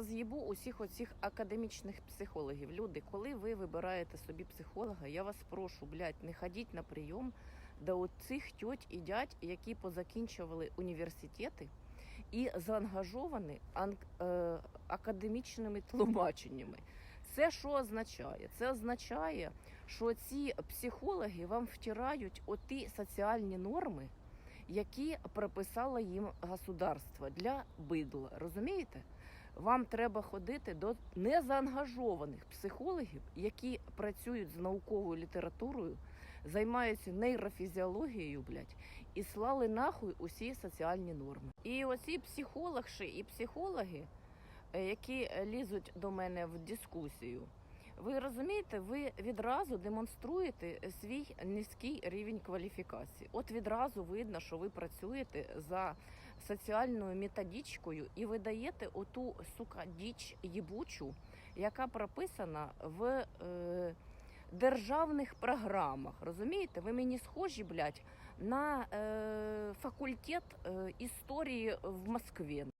роз'їбу усіх оцих академічних психологів. Люди, коли ви вибираєте собі психолога, я вас прошу, блядь, не ходіть на прийом до оцих тьоть і дядь, які позакінчували університети і заангажовані ан- е, академічними тлумаченнями. Це що означає? Це означає, що ці психологи вам втирають оті соціальні норми, які прописало їм государство для бидла. Розумієте? Вам треба ходити до незаангажованих психологів, які працюють з науковою літературою, займаються нейрофізіологією, блядь, і слали нахуй усі соціальні норми. І оці психологші і психологи, е, які е, лізуть до мене в дискусію, ви розумієте, ви відразу демонструєте свій низький рівень кваліфікації. От відразу видно, що ви працюєте за соціальною методичкою і ви даєте оту сука діч їбучу, яка прописана в е, державних програмах. Розумієте? Ви мені схожі, блядь, на е, факультет е, історії в Москві.